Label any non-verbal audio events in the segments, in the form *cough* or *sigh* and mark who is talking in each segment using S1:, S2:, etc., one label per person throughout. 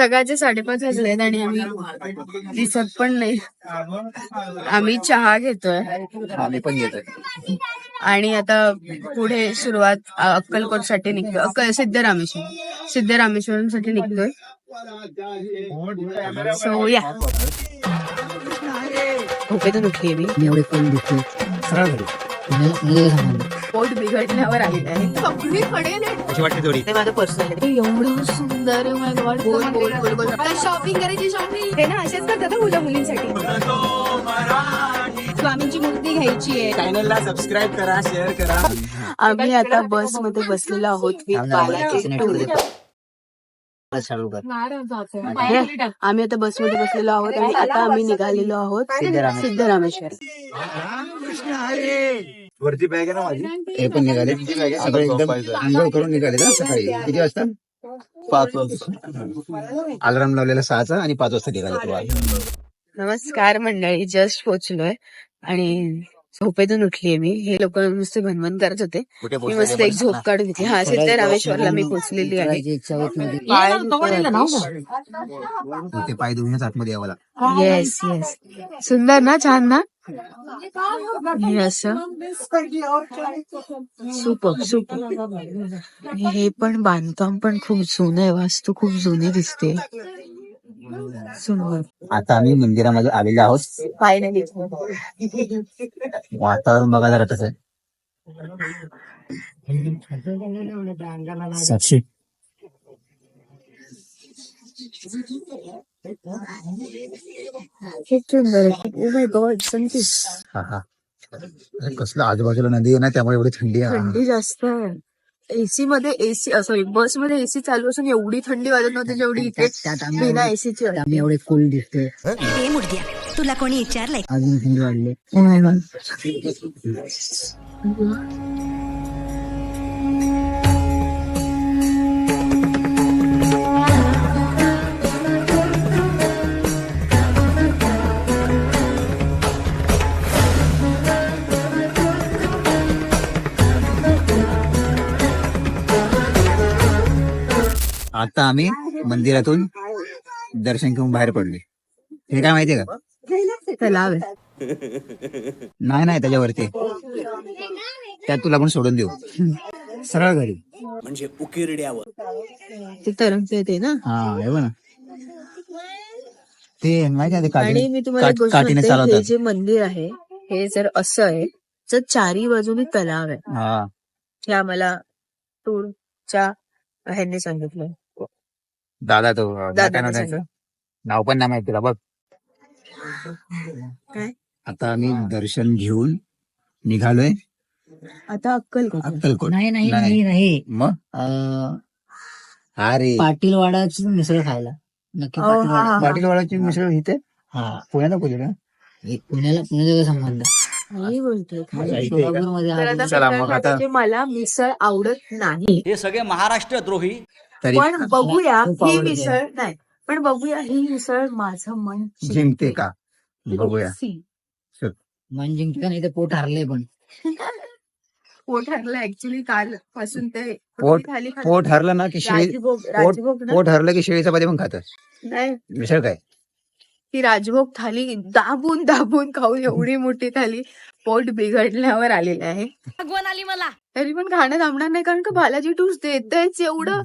S1: सकाळचे साडेपाच वाजलेत आणि आम्ही दिसत पण नाही. आम्ही चहा घेतोय.
S2: आम्ही पण घेतोय.
S1: आणि आता पुढे सुरुवात अक्कलकोटसाठी निघतोय अक्कल सिद्धरामेश्वर. सिद्धरामेश्वरमसाठी निघतोय. सो या झोपेतून उठली मी.
S2: मी एवढे कोण दिसते
S1: पोट बिघडल्यावर आलेलं आहे.
S2: वाटते
S1: ते माझं पर्सनल एवढं सुंदर आहे माझं वाट गोल गोल गोल गोल शॉपिंग करायची शॉपिंग हे ना असेच करतात मुलं मुलींसाठी. स्वामींची मूर्ती घ्यायची आहे.
S3: चॅनलला सबस्क्राईब करा शेअर करा.
S1: आम्ही आता बसमध्ये बसलेलो आहोत विथ बालाजी टूर
S2: चालू कर.
S1: आम्ही आता बसमध्ये बसलेलो आहोत आणि आता आम्ही निघालेलो आहोत
S2: सिद्धरामेश्वर.
S1: सिद्धरामेश्वर.
S3: वरती बॅग आहे ना माझी?
S2: हे पण निघाले. एकदम आंघोळ करून निघाले ना सकाळी. किती वाजता?
S3: पाच वाजता.
S2: अलार्म लावलेला सहाचा आणि पाच वाजता निघाले तो आज.
S1: नमस्कार मंडळी जस्ट पोहोचलोय आणि झोपेतून उठलीये मी. हे लोक नुसते भनभन करत होते. मी मस्त एक झोप काढून घेतली. हा सिद्धरामेश्वरला मी पोहोचलेली आहे. पाय
S2: ते पाय धुवूनच आतमध्ये यावं लागतं.
S1: येस येस सुंदर ना छान ना? हे असं? Super super. हे पण बांधकाम पण खूप जुनं आहे वास्तू खूप जुनी दिसते.
S2: आता आम्ही मंदिरामध्ये आलेलो आहोत.
S1: फायनली
S2: वातावरण बघा जरा आहे. साक्षी.
S1: खूप सुंदर ओ माय गॉड संतीस
S2: हा हा. अरे कसलं आजूबाजूला नदी आहे ना त्यामुळे एवढी थंडी आहे.
S1: थंडी जास्त आहे. एसी मध्ये एसी सॉरी बसमध्ये एसी चालू असून एवढी थंडी वाजत नव्हती जेवढी इथे
S2: त्यात आम्ही
S1: बिना एसीची
S2: आम्ही एवढे फुल दिसते
S4: हे तुला कोणी विचारलंय?
S2: अजून थंडी वाढली. आता आम्ही मंदिरातून दर्शन घेऊन बाहेर पडले हे काय माहितीये का?
S1: तलाव आहे.
S2: नाही नाही त्याच्यावरती. त्यात तुला पण सोडून देऊ. सरळ घरी.
S3: म्हणजे उकिरड्यावर.
S1: ते तरंगते ते ना?
S2: हा हे बघ ना. ते माहिती आहे ते
S1: आणि मी तुम्हाला एक
S2: काठ-
S1: गोष्ट
S2: काठीने
S1: म्हणते, हे
S2: चालवतात
S1: जे मंदिर आहे हे जर असं आहे तर चारी बाजूनी तलाव आहे.
S2: हा.
S1: हे आम्हाला टूरच्या ह्यांनी सांगितलं
S2: दादा तो काय नाव त्याचं? नाव पण नाही माहिती तुला बघ.
S1: काय?
S2: आता आम्ही दर्शन घेऊन निघालोय.
S1: आता अक्कलकोट.
S2: अक्कलकोट.
S5: नाही नाही
S2: नाही.
S5: नाही
S2: मग?
S5: अं,
S2: हा रे
S5: पाटीलवाडाची मिसळ खायला. नक्की
S1: अहो, हा,
S5: पाटीलवाडा
S1: हा.
S2: पाटीलवाडाची मिसळ इथे?
S5: हा.
S2: पुण्याला ना?
S5: हे पुण्याला पुण्याचा संबंध.
S1: मी बोलतोय
S5: सोलापूरमध्ये
S1: तर आता
S2: चला,
S1: सगळ्यात
S2: मग आता-
S1: महत्त्वाचे मला मिसळ आवडत नाही.
S3: हे सगळे महाराष्ट्र द्रोही.
S1: पण बघूया ही. मिसळ नाही पण बघूया ही मिसळ माझं मन
S2: जिंकते का? बघूया.
S5: मन जिंकतं नाही तर पोट हरले पण. *laughs*
S1: पोट हरलं ऍक्च्युली काल पासून ते
S2: पोट- पोट हरलं ना की शिळी पोट हरलं की शिळी चपाती पण खात.
S1: नाही.
S2: मिसळ काय?
S1: ती राजभोग थाली दाबून दाबून खाऊन एवढी मोठी थाली पोट बिघडल्यावर आलेली आहे.
S4: भगवान आली मला.
S1: तरी पण खाणं थांबणार नाही कारण का बालाजी टूर्स देतेच एवढं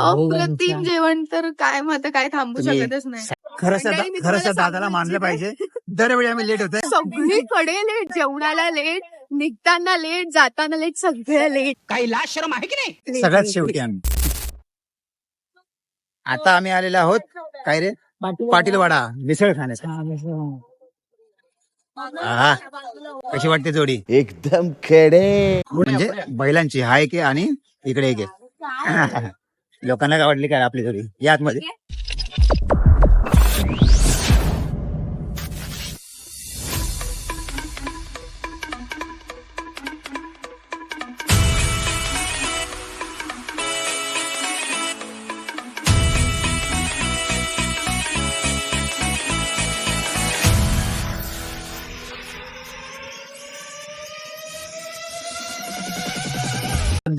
S1: अप्रतिम. जेवण तर काय मग आता काय थांबू शकतच नाही.
S2: खरंच
S1: मी
S2: खरंच दादाला मानलं. पाहिजे. दरवेळी आम्ही लेट होतोय.
S1: सगळीकडे लेट जेवणाला लेट निघताना लेट जाताना लेट सगळे लेट
S3: काही लाज शरम आहे की नाही?
S2: सगळ्यात शेवटी आम्ही. आता आम्ही आलेलो आहोत. काय रे? पाटीलवाडा मिसळ खाण्यासाठी.
S5: हा.
S2: हा. कशी वाटते जोडी?
S3: एकदम खेडे.
S2: म्हणजे बैलांची हा एक आहे आणि इकडे एक आहे. *laughs* लोकांना काय वाटली काय आपली जोडी? या आतमध्ये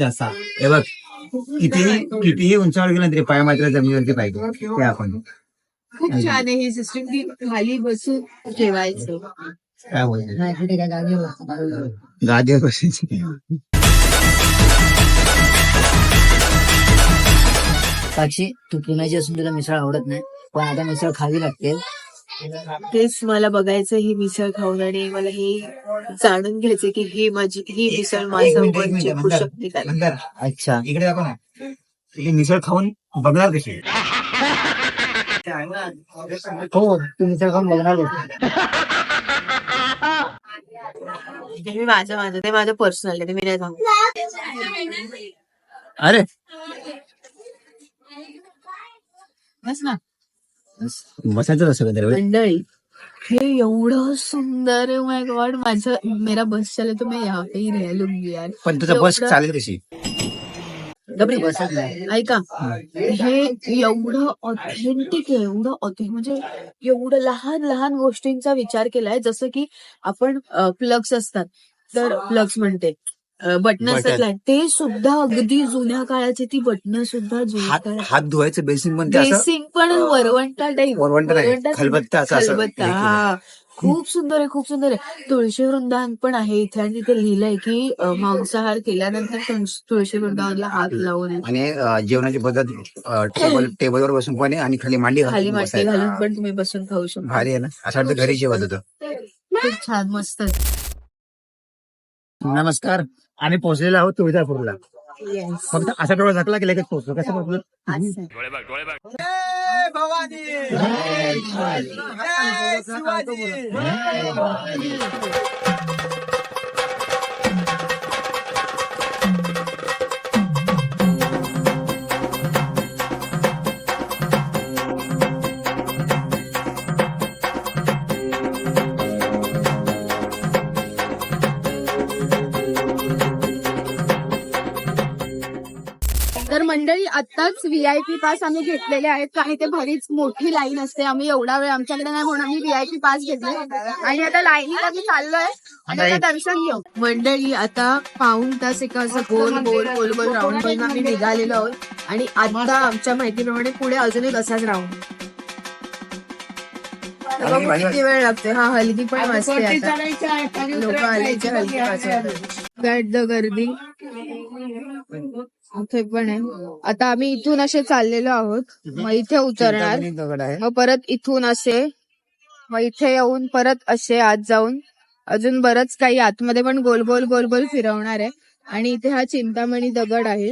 S3: जसा.
S2: हे बघ कितीही कितीही उंचावर गेलं तरी पाय मात्र जमिनीवरती पाहिजे. ते आपण.
S1: खूप छान आहे ही सिस्टम की खाली बसून जेवायचं
S2: काय बोलतो गादीवर बसायची.
S5: साक्षी तू पुण्याची असून तुला मिसळ आवडत नाही पण आता मिसळ खावी लागते.
S6: तेच मला बघायचं ही मिसळ खाऊन आणि मला हे जाणून घ्यायचं की ही माझी ही मिसळ माझं मन जिंकू शकते का
S2: नंतर
S5: अच्छा
S2: इकडे दाखव ना. इथे मिसळ खाऊन बघणार कशी?
S5: हो तू मिसळ खाऊन बघणार.
S6: ते मी माझं माझं ते माझं पर्सनल आहे ते मी नाही सांगू.
S2: अरे!
S6: बस ना.
S2: बसायचं असं कधी
S6: मंडळी हे एवढं सुंदर आहे माय गॉड माझं मेरा बस चले तो मैं यहाँ पे ही रह लूंगी यार.
S2: पण तुझं बस
S6: एवढं-
S2: चालेल कशी?
S6: ऐका हे एवढं ऑथेंटिक आहे एवढं ऑथेंटिक म्हणजे एवढं लहान लहान गोष्टींचा विचार केलाय जसं की आपण प्लग्स असतात. तर प्लग्स म्हणते. बटन असतात ते सुद्धा अगदी जुन्या काळाची ती बटन सुद्धा जुन्या
S2: हात धुवायचं बेसिंग पण
S6: बेसिंग पण वरवंटा टाईप
S2: वरवंटा नाही, खलबत्ता
S6: खलबत्ता.
S2: हे
S6: खूप सुंदर आहे खूप सुंदर आहे. तुळशी वृंदावन पण आहे इथे आणि तिथे लिहिलंय की मांसाहार केल्यानंतर तुळशी वृंदावनला हात लावू नये
S2: आणि जेवणाची पद्धत टेबल *clears throat* टेबलवर बसून पण आणि खाली मांडी
S6: खाली माती
S2: बसायचं.
S6: घालून पण तुम्ही बसून खाऊ शकता.
S2: भारी आहे ना? असं वाटतं घरी जेवत होतं.
S6: खूप छान मस्त.
S2: नमस्कार. आम्ही पोहोचलेलो आहोत तुळजापूरला फक्त असा डोळा झाकला की लगेच पोहोचलो कसं पोहोचलो?
S1: आताच व्हीआयपी पास आम्ही घेतलेले आहेत काही ते भरीच मोठी लाईन असते. आम्ही एवढा वेळ आमच्याकडे नाही म्हणून आम्ही व्हीआयपी पास घेतले. आणि आता लाईनीत आम्ही चाललोय. आणि आता दर्शन घेऊ.
S6: मंडळी आता पाऊण तास एका असं गोल गोल गोल गोल राऊंड करून आम्ही निघालेलो आहोत. आणि आता आमच्या माहितीप्रमाणे पुढे अजून एक असाच राऊंड किती वेळ लागते. हा हलगी पण वाजते आता. लोक आल्याची हलगी वाजवतात.
S1: गर्दी. इथे पण आहे. आता आम्ही इथून असे चाललेलो आहोत. मग इथे उतरणार.
S2: चिंतामणी दगड आहे.
S1: मग परत इथून असे. मग इथे येऊन परत असे आत जाऊन अजून बरंच काही आतमध्ये पण गोल गोल गोल गोल फिरवणार आहे. आणि इथे हा चिंतामणी दगड आहे.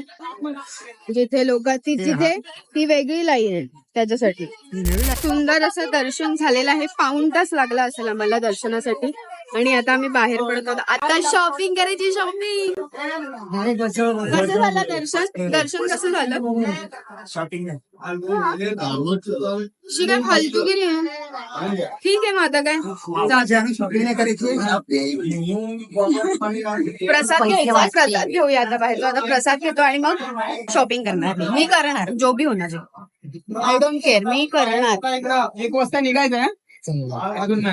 S1: जिथे लोक ती तिथे ती वेगळी लाईन आहे त्याच्यासाठी. सुंदर असं दर्शन झालेलं आहे. पाऊण तास लागला असेल आम्हाला दर्शनासाठी. आणि आता आम्ही बाहेर पडत. आता शॉपिंग करायची शॉपिंग कसं झालं दर्शन? दर्शन कसं झालं?
S2: शॉपिंग
S1: शी काय फालतूगिरी आहे. ठीक आहे मग आता काय? जाऊ.
S2: शॉपिंग नाही करायची.
S1: प्रसाद घ्यायचा प्रसाद घेऊया आता बाहेर. आता प्रसाद घेतो आणि मग शॉपिंग करणार. मी. मी करणार. जो बी होणार. आय डोंट केअर मी करणार.
S2: एक वाजता निघायचं अजून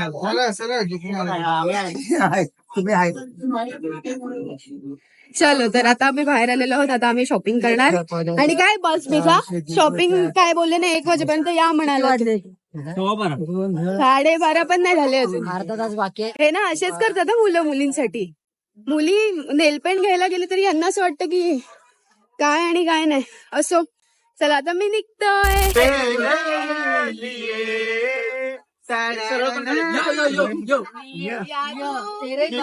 S2: तुम्ही आहे
S1: चलो तर आता आम्ही बाहेर आलेलो आहोत आता आम्ही शॉपिंग करणार आणि काय बस बिजा शॉपिंग काय बोलले ना एक वाजेपर्यंत या म्हणाला साडेबारा पण नाही झाले अजून
S5: अर्धा तास बाकी आहे
S1: हे ना असेच करतात मुलं मुलींसाठी मुली नेलपेंट घ्यायला गेले तरी यांना असं वाटतं की काय आणि काय नाही असो चला आता मी निघतोय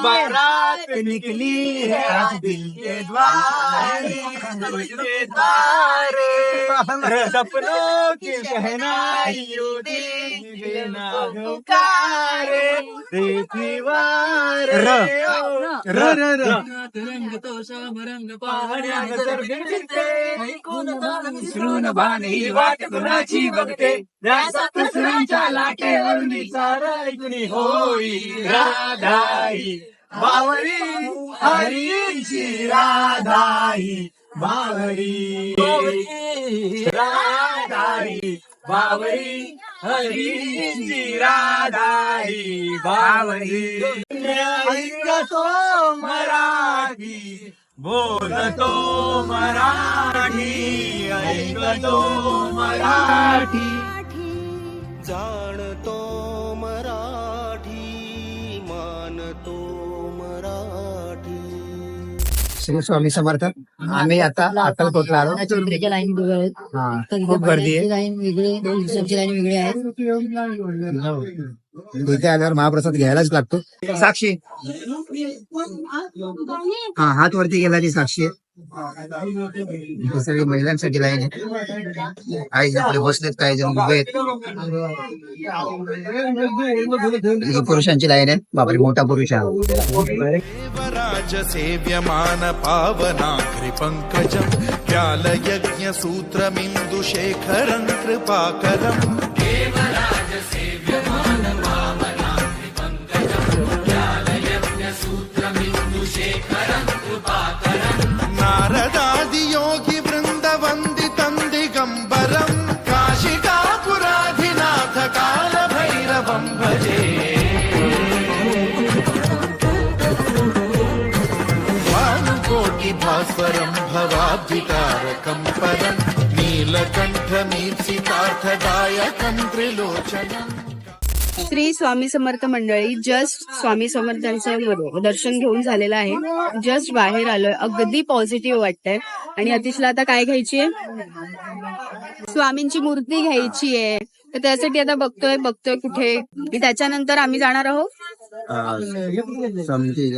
S2: बारात निकली है आज दिल के द्वार। के द्वार। सपनों की *laughs* शहनाइयों की ना पुकारे। दीवार र र र रंग तो रंग पहाड्या मिसळून बाणी वाट कुणाची बघते व्यासात सुरांच्या लाटेवरून साराई कुणी होई राधाई. बावरी हरीची राधाई बावरी राधाई. बावरी हरीची राधाई बावरी ऐकतो मराठी
S3: जाणतो मराठी
S2: श्री स्वामी समर्थ. आम्ही आता अक्कलकोटला आलो.
S5: चिंद्रेच्या लाईन आहेत
S2: हा खूप गर्दी आहे.
S5: लाईन वेगळी रिसेप्शनची लाईन वेगळी आहे.
S2: इथे आल्यावर महाप्रसाद घ्यायलाच लागतो. साक्षी. हा हात वरती गेला साक्षी. सगळी महिलांसाठी लाईन आहे. जण आपले बसलेत काही जण उभे आहेत. पुरुषांची लाईन आहे. बापरे मोठा पुरुष आहे
S7: देवराजसेव्यमान पावनाघ्रिपङ्कजम् व्यालयज्ञसूत्रमिन्दुशेखरम् कृपाकरम् भानुकोटिभास्वरम् भवाब्धितारकम् परम् नीलकण्ठमीप्सितार्थदायकम् त्रिलोचनम्
S1: श्री स्वामी समर्थ मंडळी जस्ट स्वामी समर्थांचं दर्शन घेऊन झालेलं आहे. जस्ट बाहेर आलोय. अगदी पॉझिटिव्ह वाटतंय. आणि अतिशला आता काय घ्यायची आहे? स्वामींची मूर्ती घ्यायची आहे. तर त्यासाठी आता बघतोय बघतोय कुठे. की त्याच्यानंतर आम्ही जाणार आहोत.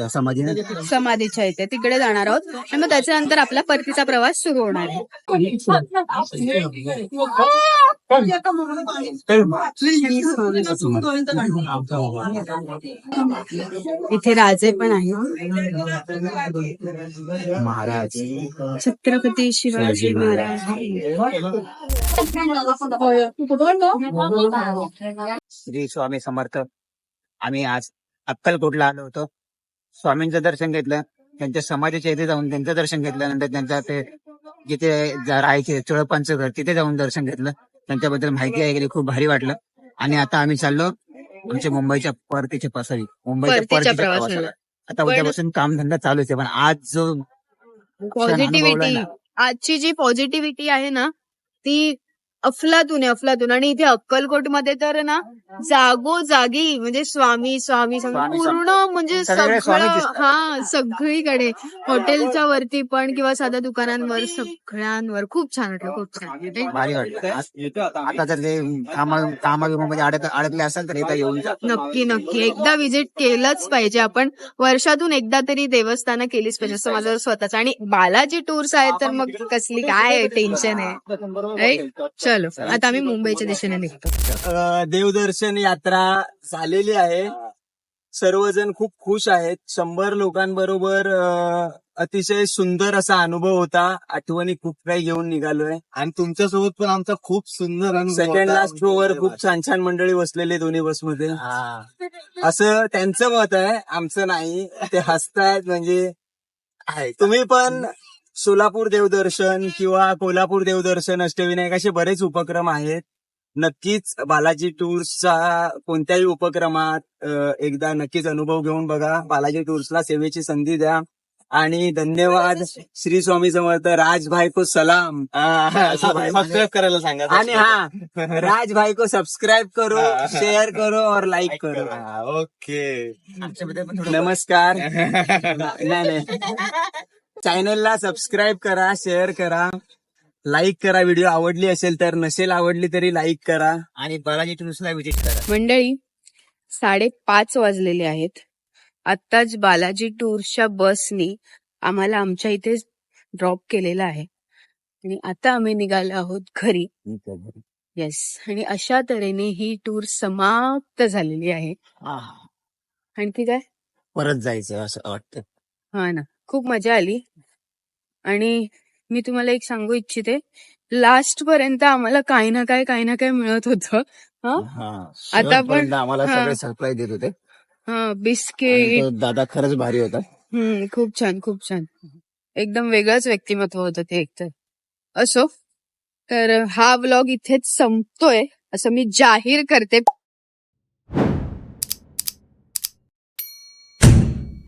S2: समाधीने?
S1: समाधीच्या इथे. तिकडे जाणार आहोत. आणि मग त्याच्यानंतर आपला परतीचा प्रवास सुरू होणार आहे. *laughs* इथे राजे पण आहे
S2: महाराज
S1: छत्रपती शिवाजी महाराज
S2: श्री स्वामी समर्थ. आम्ही आज अक्कलकोटला आलो होतो. स्वामींचं दर्शन घेतलं. त्यांच्या समाधीच्या इथे जाऊन त्यांचं दर्शन घेतलं नंतर त्यांच्या ते जिथे जा- राहायचे चोळपांचं घर तिथे जाऊन दर्शन घेतलं. त्यांच्याबद्दल माहिती ऐकली खूप भारी वाटलं. आणि आता आम्ही चाललो आमच्या मुंबईच्या परतीच्या पासावी मुंबईच्या
S1: परतीच्या
S2: परतीच्या
S1: प्रवासाला.
S2: प्रवासाला. आता उद्यापासून कामधंदा चालूच आहे पण आज जो क्षण
S1: पॉझिटिव्हिटी
S2: ना,
S1: आजची जी पॉझिटिव्हिटी आहे ना ती अफलातून आहे अफलातून. आणि इथे अक्कलकोटमध्ये तर ना जागोजागी म्हणजे स्वामी स्वामी पूर्ण म्हणजे सगळं. हा सगळीकडे. हॉटेलच्या वरती पण किंवा साध्या दुकानांवर सगळ्यांवर. खूप छान वाटलं खूप छान.
S2: आता जर ते अडकले असेल तर इथं येऊन
S1: नक्की नक्की. एकदा विजिट केलंच पाहिजे आपण. वर्षातून एकदा तरी देवस्थानं केलीच पाहिजे असं माझं स्वतःच. आणि बालाजी टूर्स आहेत तर मग कसली काय टेन्शन आहे? चलो आता आम्ही मुंबईच्या दिशेने निघतो.
S8: अ, देवदर्शन यात्रा झालेली आहे. सर्वजण खूप खुश आहेत. शंभर लोकांबरोबर अ, अतिशय सुंदर असा अनुभव होता. आठवणी खूप काही घेऊन निघालोय.
S7: आणि तुमच्यासोबत पण आमचा खूप सुंदर अनुभव
S8: सेकंड
S7: होता.
S8: लास्ट शो वर खूप छान छान मंडळी बसलेले दोन्ही बसमध्ये. असं त्यांचं मत आहे आमचं नाही. ते हसतायत म्हणजे आहे तुम्ही पण सोलापूर देवदर्शन किंवा कोल्हापूर देवदर्शन अष्टविनायक असे बरेच उपक्रम आहेत. नक्कीच बालाजी टूर्सचा कोणत्याही उपक्रमात एकदा नक्कीच अनुभव घेऊन बघा. बालाजी टूर्सला सेवेची संधी द्या. आणि धन्यवाद श्री स्वामी समर्थ राज भाईको सलाम
S7: सबस्क्राईब करायला सांगा
S8: आणि हा राज भाई को सब्सक्राइब करो शेयर करो और लाइक करो.
S7: हा, ओके
S8: नमस्कार. *laughs* नाही नाही. *laughs* चॅनलला सबस्क्राईब करा शेअर करा लाईक करा. व्हिडिओ आवडली असेल तर नसेल आवडली तरी लाईक करा.
S2: आणि बालाजी टूर्सला व्हिजिट करा.
S1: मंडळी साडेपाच वाजलेले आहेत. आत्ताच बालाजी टूर्सच्या बसनी आम्हाला आमच्या इथे ड्रॉप केलेला आहे. आणि आता आम्ही निघालो आहोत घरी. येस आणि अशा तऱ्हेने ही टूर समाप्त झालेली आहे.
S2: आह,
S1: आणखी काय?
S2: परत जायचं असं वाटतं.
S1: हा ना. खूप मजा आली. आणि मी तुम्हाला एक सांगू इच्छिते. लास्ट पर्यंत आम्हाला काही ना काय काही ना काय मिळत होतं.
S2: हा?
S1: आता पण-
S2: शेवटपर्यंत आम्हाला. सगळे सरप्राईज देत होते.
S1: हा बिस्किट
S2: दादा खरंच भारी होता.
S1: हम्म खूप छान खूप छान. एकदम वेगळंच व्यक्तिमत्व होतं ते एकतर. असो तर हा व्लॉग इथेच संपतोय. असं मी जाहीर करते.